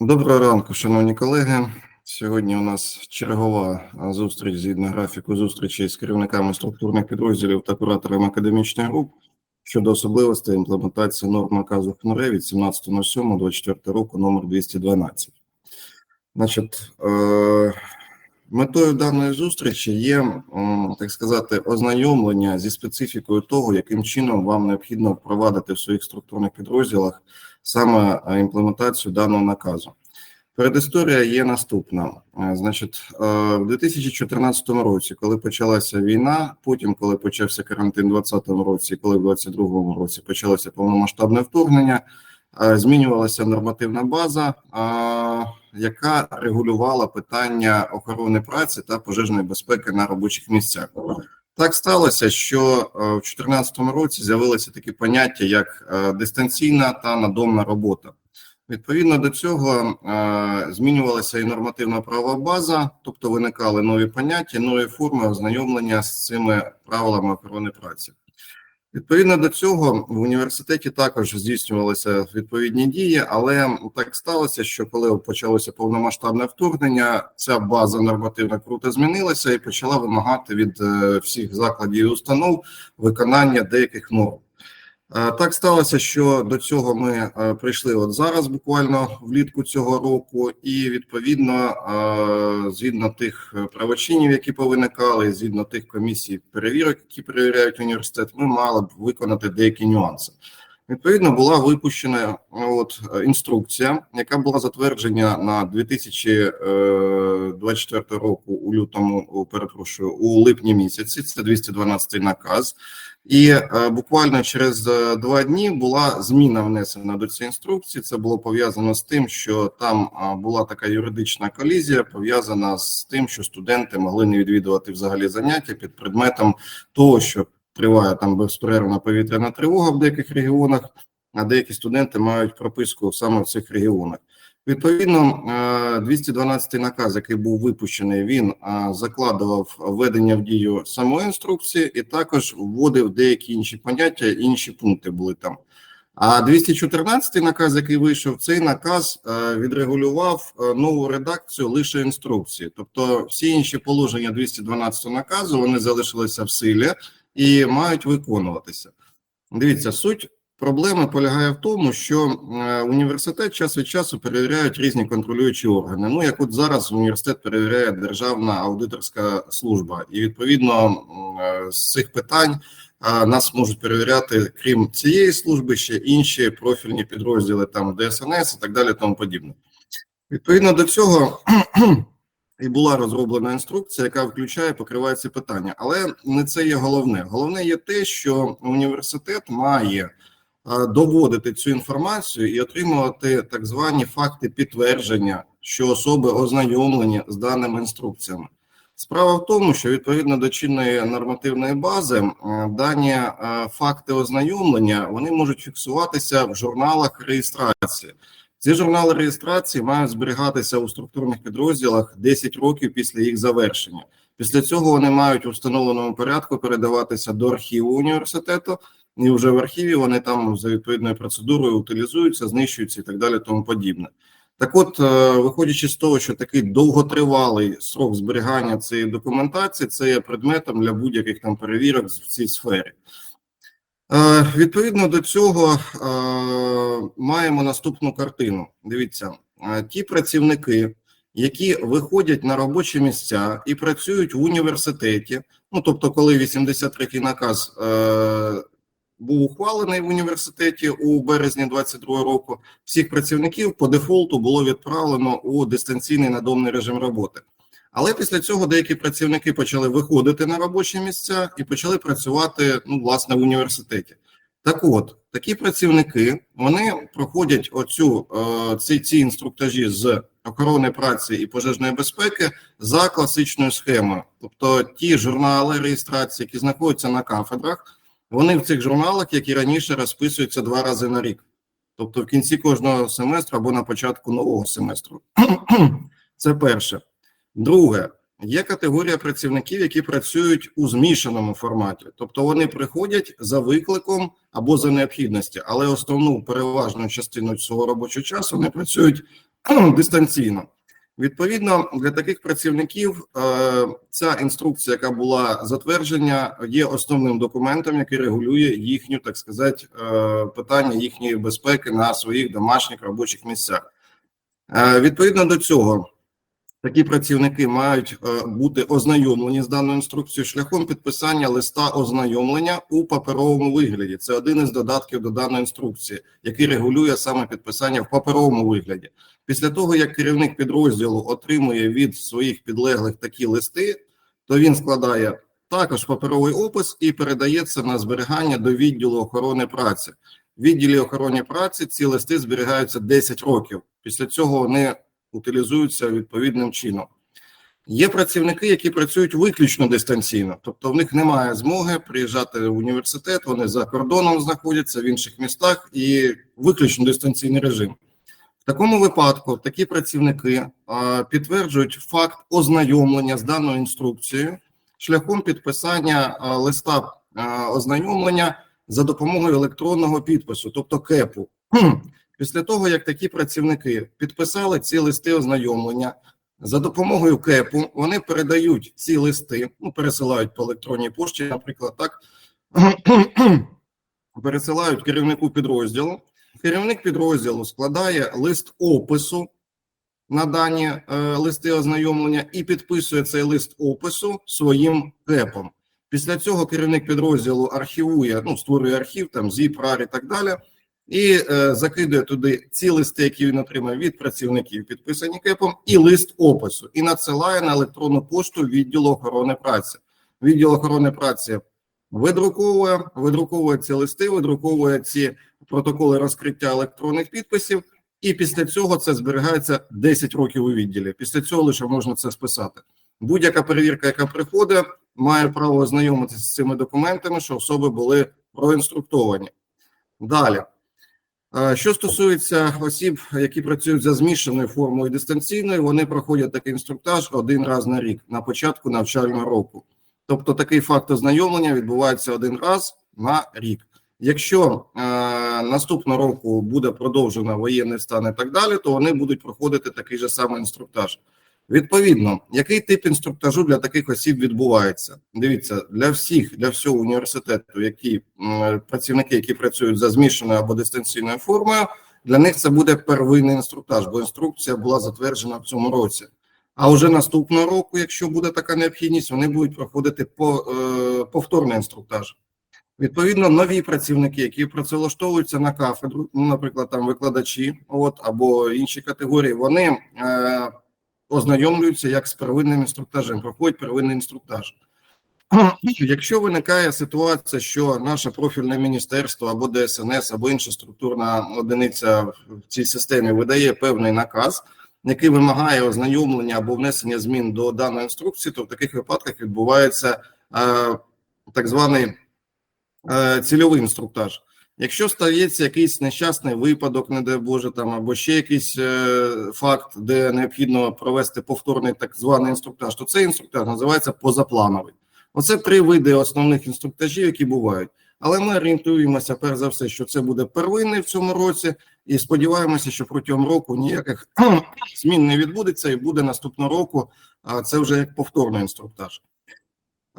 Доброго ранку, шановні колеги. Сьогодні у нас чергова зустріч згідно графіку зустрічі з керівниками структурних підрозділів та кураторами академічних груп щодо особливостей імплементації норм наказу ФНР від 17.07.24 року номер 212. Значить, е, метою даної зустрічі є, так сказати, ознайомлення зі специфікою того, яким чином вам необхідно впровадити в своїх структурних підрозділах саме е, імплементацію даного наказу. Передісторія є наступна. Е, Значить, е, в 2014 році, коли почалася війна, потім, коли почався карантин у 2020 році, коли в 2022 році почалося повномасштабне вторгнення, змінювалася нормативна база, яка регулювала питання охорони праці та пожежної безпеки на робочих місцях. Так сталося, що е, в 2014 році з'явилися такі поняття, як е, дистанційна та надомна робота. Відповідно до цього е, змінювалася і нормативна правова база, тобто виникали нові поняття, нові форми ознайомлення з цими правилами охорони праці. Відповідно до цього в університеті також здійснювалися відповідні дії, але так сталося, що коли почалося повномасштабне вторгнення, ця база нормативна круто змінилася і почала вимагати від е, всіх закладів і установ виконання деяких норм. Е, Так сталося, що до цього ми е, прийшли от зараз, буквально влітку цього року, і відповідно, е, згідно тих правочинів, які повиникали, згідно тих комісій перевірок, які перевіряють університет, ми мали б виконати деякі нюанси. Відповідно, була випущена от інструкція, яка була затверджена на 2024 року у лютому, перепрошую, у липні місяці. Це 212 наказ. І е, буквально через е, два дні була зміна внесена до цієї інструкції. Це було пов'язано з тим, що там а, була така юридична колізія, пов'язана з тим, що студенти могли не відвідувати взагалі заняття під предметом того, що триває там безперервна повітряна тривога в деяких регіонах, а деякі студенти мають прописку саме в цих регіонах. Відповідно, е, 212 наказ, який був випущений, він е, закладував введення в дію самої інструкції і також вводив деякі інші поняття, інші пункти були там. А 214 наказ, який вийшов, цей наказ е, відрегулював е, нову редакцію лише інструкції. Тобто, всі інші положення 212 наказу вони залишилися в силі і мають виконуватися. Дивіться, суть проблеми полягає в тому, що е, університет час від часу перевіряють різні контролюючі органи. Ну як от зараз університет перевіряє Державна аудиторська служба, і відповідно е, з цих питань е, нас можуть перевіряти, крім цієї служби, ще інші профільні підрозділи, там ДСНС і так далі, тому подібне. Відповідно до цього. І була розроблена інструкція, яка включає, покриває ці питання. Але не це є головне. Головне є те, що університет має доводити цю інформацію і отримувати так звані факти підтвердження, що особи ознайомлені з даними інструкціями. Справа в тому, що відповідно до чинної нормативної бази е, дані е, факти ознайомлення вони можуть фіксуватися в журналах реєстрації. Ці журнали реєстрації мають зберігатися у структурних підрозділах 10 років після їх завершення. Після цього вони мають у встановленому порядку передаватися до архіву університету, і вже в архіві вони там за відповідною процедурою утилізуються, знищуються і так далі, тому подібне. Так, от, е, виходячи з того, що такий довготривалий срок зберігання цієї документації, це є предметом для будь-яких там перевірок в цій сфері. Е, Відповідно до цього е, маємо наступну картину. Дивіться, ті працівники, які виходять на робочі місця і працюють в університеті. Ну тобто, коли 83-й наказ був ухвалений в університеті у березні 22 року, всіх працівників по дефолту було відправлено у дистанційний надомний режим роботи. Але після цього деякі працівники почали виходити на робочі місця і почали працювати ну, власне в університеті. Так от, такі працівники вони проходять оцю е, ці, ці інструктажі з охорони праці і пожежної безпеки за класичною схемою. Тобто ті журнали реєстрації, які знаходяться на кафедрах, вони в цих журналах, як і раніше, розписуються два рази на рік. Тобто в кінці кожного семестру або на початку нового семестру. Це перше. Друге, є категорія працівників, які працюють у змішаному форматі, тобто вони приходять за викликом або за необхідності, але основну переважну частину свого робочого часу вони працюють дистанційно. Відповідно, для таких працівників е, ця інструкція, яка була затверджена, є основним документом, який регулює їхню, так сказати, е, питання їхньої безпеки на своїх домашніх робочих місцях. Е, Відповідно до цього, такі працівники мають бути ознайомлені з даною інструкцією шляхом підписання листа ознайомлення у паперовому вигляді. Це один із додатків до даної інструкції, який регулює саме підписання в паперовому вигляді. Після того, як керівник підрозділу отримує від своїх підлеглих такі листи, то він складає також паперовий опис і передається на зберігання до відділу охорони праці. В відділі охорони праці ці листи зберігаються 10 років. Після цього вони утилізуються відповідним чином. Є працівники, які працюють виключно дистанційно, тобто в них немає змоги приїжджати в університет, вони за кордоном знаходяться в інших містах і виключно дистанційний режим. Такому випадку такі працівники підтверджують факт ознайомлення з даною інструкцією шляхом підписання листа ознайомлення за допомогою електронного підпису, тобто КЕПу. Після того, як такі працівники підписали ці листи ознайомлення за допомогою КЕПу, вони передають ці листи, ну пересилають по електронній пошті, наприклад, так пересилають керівнику підрозділу. Керівник підрозділу складає лист опису на дані е, листи ознайомлення і підписує цей лист опису своїм КЕПом. Після цього керівник підрозділу архівує, ну створює архів, там ZIP, RAR і так далі, і е, закидує туди ці листи, які він отримав від працівників, підписані КЕПом, і лист опису, і надсилає на електронну пошту відділу охорони праці. Відділ охорони праці видруковує, видруковує ці листи, видруковує ці протоколи розкриття електронних підписів, і після цього це зберігається 10 років у відділі. Після цього лише можна це списати. Будь-яка перевірка, яка приходить, має право ознайомитися з цими документами, що особи були проінструктовані. Далі. Е, Що стосується осіб, які працюють за змішаною формою дистанційною, вони проходять такий інструктаж один раз на рік на початку навчального року. Тобто такий факт ознайомлення відбувається один раз на рік. Якщо е, наступного року буде продовжено воєнний стан і так далі, то вони будуть проходити такий же самий інструктаж. Відповідно, який тип інструктажу для таких осіб відбувається? Дивіться, для всіх, для всього університету, які працівники, які працюють за змішаною або дистанційною формою, для них це буде первинний інструктаж, бо інструкція була затверджена в цьому році. А вже наступного року, якщо буде така необхідність, вони будуть проходити по, е, повторний інструктаж. Відповідно, нові працівники, які працевлаштовуються на кафедру, ну, наприклад, там викладачі, от або інші категорії, вони е, ознайомлюються як з первинним інструктажем, проходять первинний інструктаж. Якщо виникає ситуація, що наше профільне міністерство або ДСНС, або інша структурна одиниця в цій системі видає певний наказ, який вимагає ознайомлення або внесення змін до даної інструкції, то в таких випадках відбувається е, так званий цільовий інструктаж. Якщо стається якийсь нещасний випадок, не дай Боже, там або ще якийсь е, факт, де необхідно провести повторний так званий інструктаж, то цей інструктаж називається позаплановий. Оце три види основних інструктажів, які бувають. Але ми орієнтуємося перш за все, що це буде первинний в цьому році, і сподіваємося, що протягом року ніяких змін не відбудеться, і буде наступного року. А це вже як повторний інструктаж.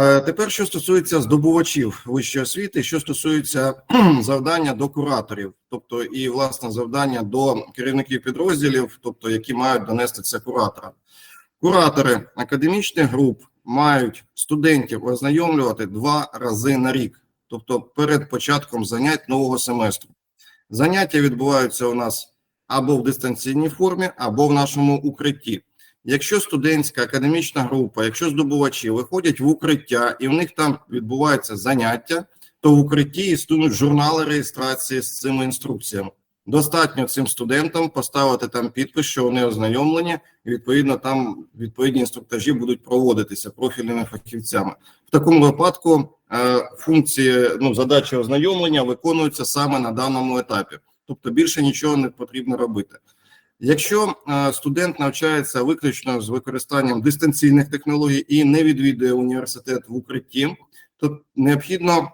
Тепер, що стосується здобувачів вищої освіти, що стосується завдання до кураторів, тобто і власне завдання до керівників підрозділів, тобто які мають донести це кураторам. Куратори академічних груп мають студентів ознайомлювати два рази на рік, тобто перед початком занять нового семестру. Заняття відбуваються у нас або в дистанційній формі, або в нашому укритті. Якщо студентська академічна група, якщо здобувачі виходять в укриття і в них там відбуваються заняття, то в укритті існують журнали реєстрації з цими інструкціями. Достатньо цим студентам поставити там підпис, що вони ознайомлені, і відповідно там відповідні інструктажі будуть проводитися профільними фахівцями. В такому випадку е, функції ну задачі ознайомлення виконуються саме на даному етапі, тобто більше нічого не потрібно робити. Якщо е, студент навчається виключно з використанням дистанційних технологій і не відвідує університет в укритті, то необхідно,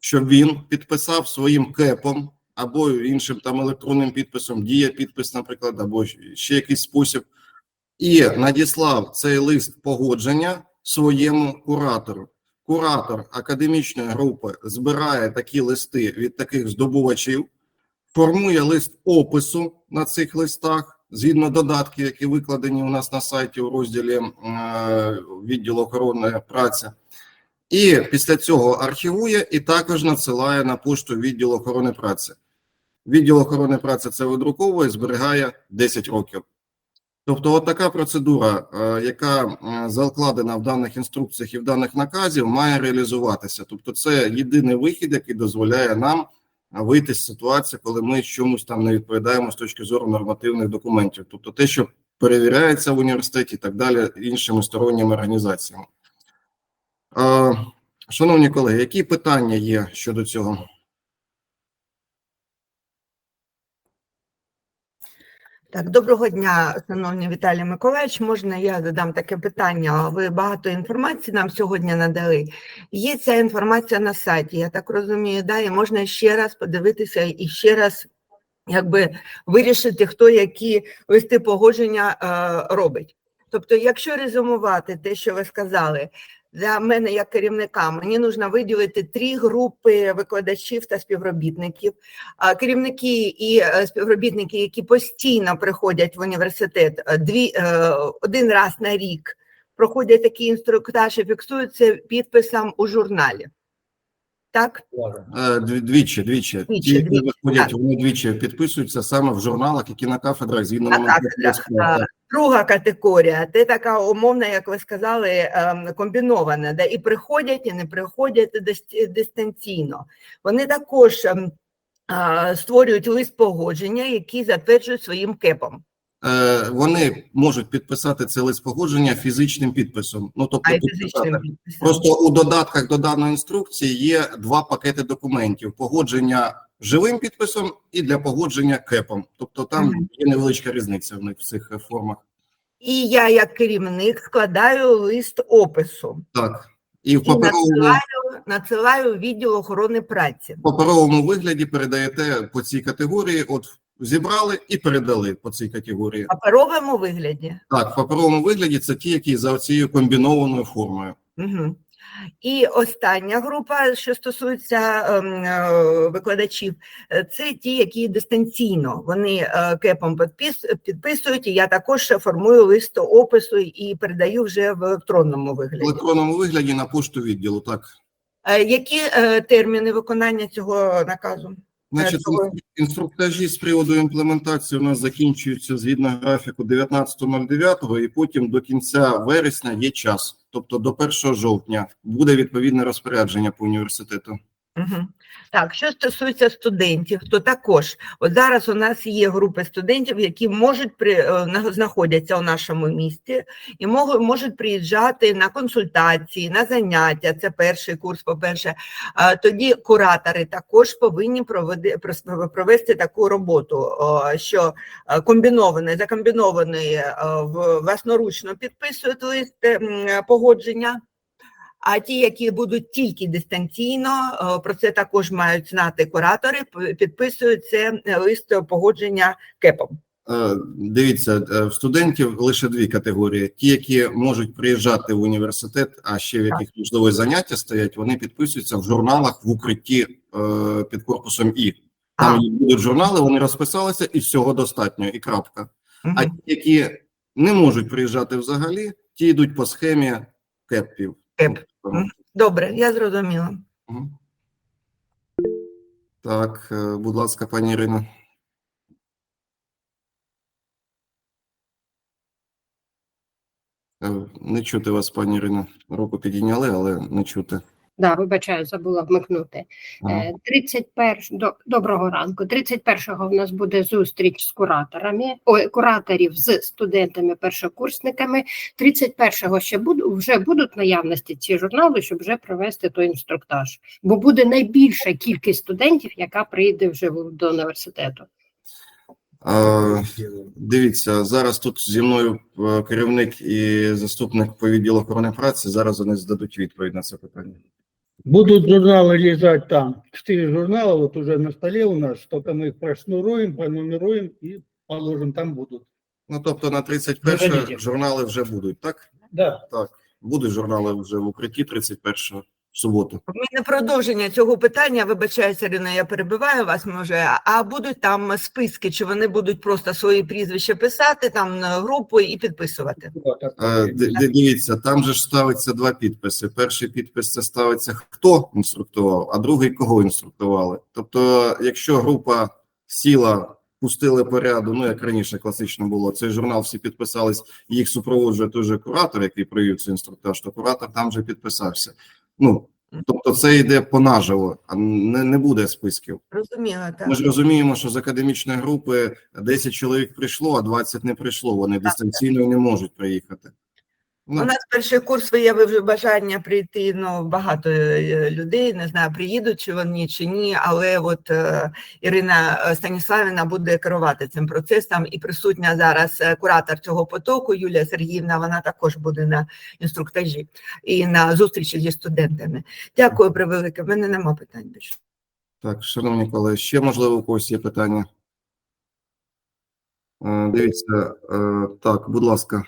щоб він підписав своїм кепом або іншим там електронним підписом, дія підпис, наприклад, або ще якийсь спосіб, і надіслав цей лист погодження своєму куратору. Куратор академічної групи збирає такі листи від таких здобувачів, формує лист опису на цих листах згідно додатків, які викладені у нас на сайті у розділі е, відділу охорони праці. І після цього архівує і також надсилає на пошту відділу охорони праці. Відділ охорони праці це видруковує, зберігає 10 років. Тобто, от така процедура, е, яка е, закладена в даних інструкціях і в даних наказів, має реалізуватися. Тобто, це єдиний вихід, який дозволяє нам вийти з ситуації, коли ми чомусь там не відповідаємо з точки зору нормативних документів. Тобто, те, що перевіряється в університеті, і так далі, іншими сторонніми організаціями. Шановні колеги, які питання є щодо цього? Так, доброго дня, шановні Віталій Миколаївич. Можна я задам таке питання? Ви багато інформації нам сьогодні надали. Є ця інформація на сайті, я так розумію, да, і можна ще раз подивитися і ще раз якби вирішити, хто які листи погодження е, робить. Тобто, якщо резюмувати те, що ви сказали, для мене як керівника мені потрібно виділити три групи викладачів та співробітників. Керівники і е, співробітники, які постійно приходять в університет е, дві е, один раз на рік, проходять такий інструктаж і фіксуються підписом у журналі. Так, Е, Двічі, двічі. Двічі, Ті, які двічі, виходять, так. вони двічі підписуються саме в журналах, які на кафедрах згідно На кафедрах, друга категорія, це така умовна, як ви сказали, ем, комбінована, де і приходять, і не приходять дистанційно. Вони також ем, створюють лист погодження, який затверджують своїм кепом. Е, Вони можуть підписати це лист погодження фізичним підписом. Ну тобто А підписати. Просто у додатках до даної інструкції є два пакети документів: погодження живим підписом і для погодження кепом. Тобто там Мгм. є невеличка різниця в них в цих е, формах. І я, як керівник, складаю лист опису Так. І в і паперовому, надсилаю, надсилаю відділ охорони праці. в паперовому вигляді передаєте по цій категорії. От зібрали і передали по цій категорії. В паперовому вигляді. Так, в паперовому вигляді це ті, які за цією комбінованою формою. Угу. І остання група, що стосується ем, е, викладачів, е, це ті, які дистанційно вони е, кепом підпис, підписують. І я також формую лист опису і передаю вже в електронному В вигляді. електронному вигляді на пошту відділу. Так, Які терміни виконання цього наказу? Значить, того- інструктажі з приводу імплементації у нас закінчуються згідно графіку 19.09 і потім до кінця вересня є час. Тобто до 1 жовтня буде відповідне розпорядження по університету. Так, що стосується студентів, то також от зараз у нас є групи студентів, які можуть при е, знаходяться у нашому місті і можуть, приїжджати на консультації, на заняття. Це перший курс. По перше, тоді куратори також повинні проведи, провести таку роботу, що е, комбінований, закомбінований е, власноручно підписують лист погодження. А ті, які будуть тільки дистанційно, е, про це також мають знати куратори, підписують це е, лист погодження кепом. Е, Дивіться, в студентів лише дві категорії: ті, які можуть приїжджати в університет, а ще в яких можливо заняття стоять, вони підписуються в журналах в укритті під корпусом І. Там А. будуть журнали, вони розписалися, і всього достатньо, і крапка. А ті, які не можуть приїжджати взагалі, ті йдуть по схемі кепів. Кеп. Добре, я зрозуміла. Так, е, будь ласка, пані Ірино. Е, Не чути вас, пані Ірино. Руку підійняли, але не чути. Да, вибачаю, забула вмикнути. Ага. Е, 31, до, доброго ранку. 31-го в нас буде зустріч з кураторами, ой, кураторів з студентами-першокурсниками. 31-го ще буду, вже будуть наявності ці журнали, щоб вже провести той інструктаж. Бо буде найбільша кількість студентів, яка прийде вже до університету. Е, Дивіться, зараз тут зі мною е, керівник і заступник по відділу охорони праці. Зараз вони здадуть відповідь на це питання. Будут журналы лежать там. Четыре журнала вот уже на столе у нас, только мы их прошнуруем, пронумеруем и положим, там будут. Ну тобто на 31 Заходіть. журнали вже будуть, так? Да. Так, будуть журнали вже в укритті 31 в суботу. У мене продовження цього питання, вибачаюся, Ірина, я перебиваю вас, може, а будуть там списки, чи вони будуть просто свої прізвища писати там на групу і підписувати? Е, д- д- Дивіться, там же ж ставиться два підписи. Перший підпис це ставиться хто інструктував, а другий кого інструктували. Тобто, якщо група сіла, пустили по ряду, ну як раніше класично було, цей журнал всі підписались, їх супроводжує той же куратор, який провів цей інструктаж, то куратор там же підписався. Ну тобто, це йде понаживо, а не, не буде списків. Розуміла, так. Ми ж розуміємо, що з академічної групи 10 чоловік прийшло, а 20 не прийшло. Вони дистанційно не можуть приїхати. Ну, У нас перший курс виявив бажання прийти. Ну багато е, людей не знаю, приїдуть чи вони чи ні. Але от е, Ірина е, Станіславівна буде керувати цим процесом і присутня зараз е, куратор цього потоку Юлія Сергіївна. Вона також буде на інструктажі і на зустрічі зі студентами. Дякую, превелике. В мене нема питань більше. Так, шановні колеги, ще можливо у когось є питання. Е, Дивіться, е, так, будь ласка,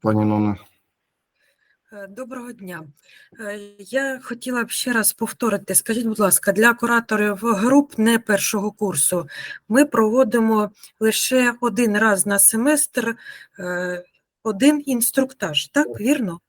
пані Нона. Е, Доброго дня. Е, Я хотіла б ще раз повторити. Скажіть, будь ласка, для кураторів груп не першого курсу ми проводимо лише один раз на семестр е, один інструктаж, так вірно?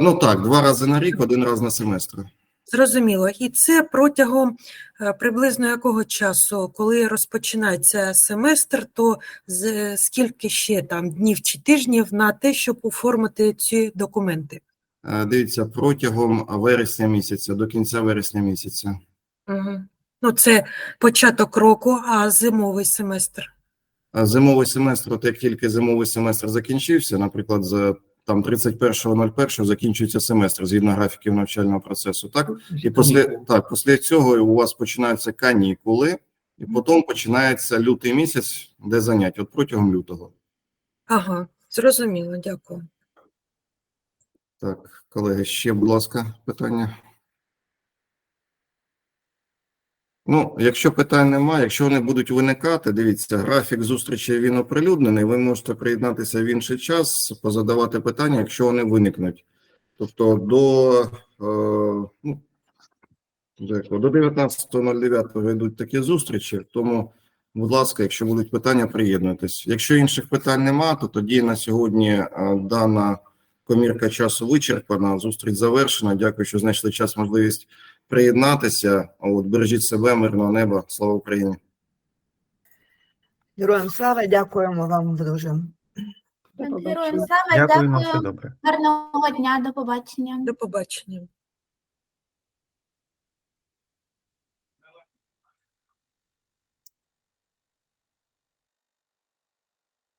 Ну так, два рази на рік, один раз на семестр. Зрозуміло. І це протягом е, приблизно якого часу, коли розпочинається семестр, то з- скільки ще там днів чи тижнів на те, щоб оформити ці документи? Е, Дивіться, протягом вересня місяця, до кінця вересня місяця. Угу. Ну, це початок року, а зимовий семестр. Е, Зимовий семестр, от як тільки зимовий семестр закінчився, наприклад, з там 31.01 закінчується семестр згідно графіків навчального процесу. Так і після так, після цього у вас починаються канікули, і потім починається лютий місяць, де занять от протягом лютого. Ага, зрозуміло, дякую. Так, колеги, ще, будь ласка, питання. Ну, якщо питань немає, якщо вони будуть виникати, дивіться, графік зустрічі він оприлюднений. Ви можете приєднатися в інший час, позадавати питання, якщо вони виникнуть. Тобто до, е, ну, до 19.09 йдуть такі зустрічі, тому, будь ласка, якщо будуть питання, приєднуйтесь. Якщо інших питань немає, то тоді на сьогодні е, дана комірка часу вичерпана, зустріч завершена. Дякую, що знайшли час, можливість приєднатися. От бережіть себе, мирного неба. Слава Україні! Героям слава, дякуємо вам дуже. Героям слава, Дякую, на все добре. Гарного дня, до побачення. До побачення.